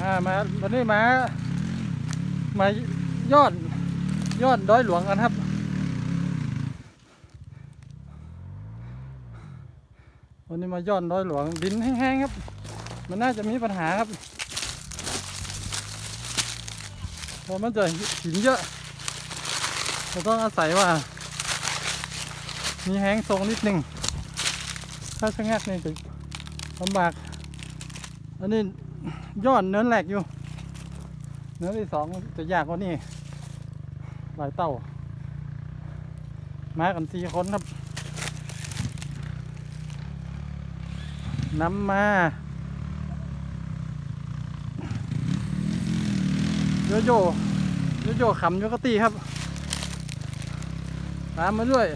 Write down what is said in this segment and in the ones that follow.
อ่ามาวันนี้มามายอดยอดดอยหลวงกันครับ วันนี้มายอดดอยหลวงดินแห้งๆครับ มันน่าจะมีปัญหาครับเพราะมันจะหินเยอะเราต้องอาศัยว่า มีแห้งทรงนิดหนึ่งถ้าชะงักนี่จะลำบากอันนี้ ยอดเนินแหลกอยู่ เนินที่สองจะยากกว่านี่หลายเต้า มากันสี่คนครับน้ำมาโยโย่โยโย่ขำโยกตีครับ ตามมาด้วย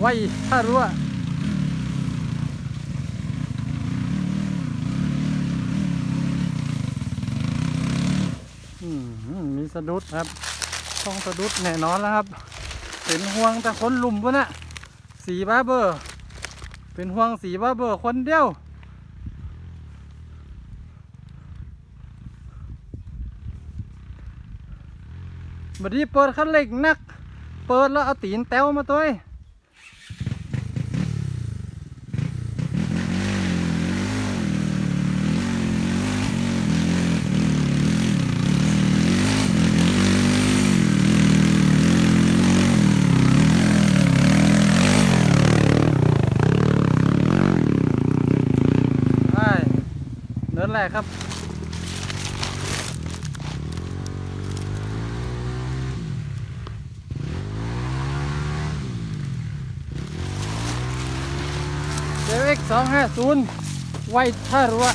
ไว้ท่ารั้วอืมมีสะดุดครับต้องสะดุดแน่นอนแล้วครับเป็นห่วงแต่คนลุมวะน่ะสีบ้าเบอร์ เป็นห่วงสีบ้าเบอร์คนเดียวบัดนี้เปิดคันเร่งนัก เปิดแล้วเอาตีนเต้วมาตัว เดินแรกครับเจเอ็กสองห้าศูนย์ไวท่ารั้ว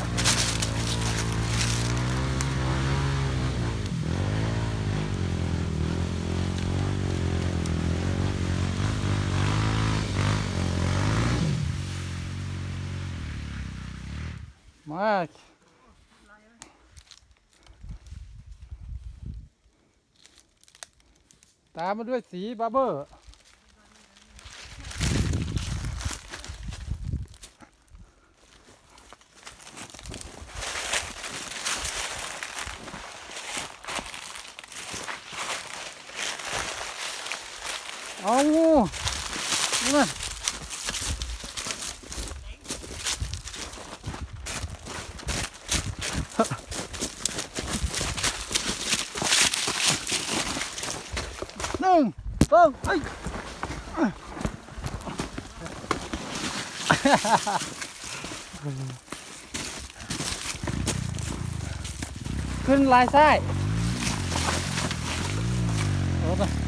มา ตามมาด้วยสีบาเบอร์ เอานี่มาหนึ่ งสองไอ้ยขึ้นลายไส้โอ้ไป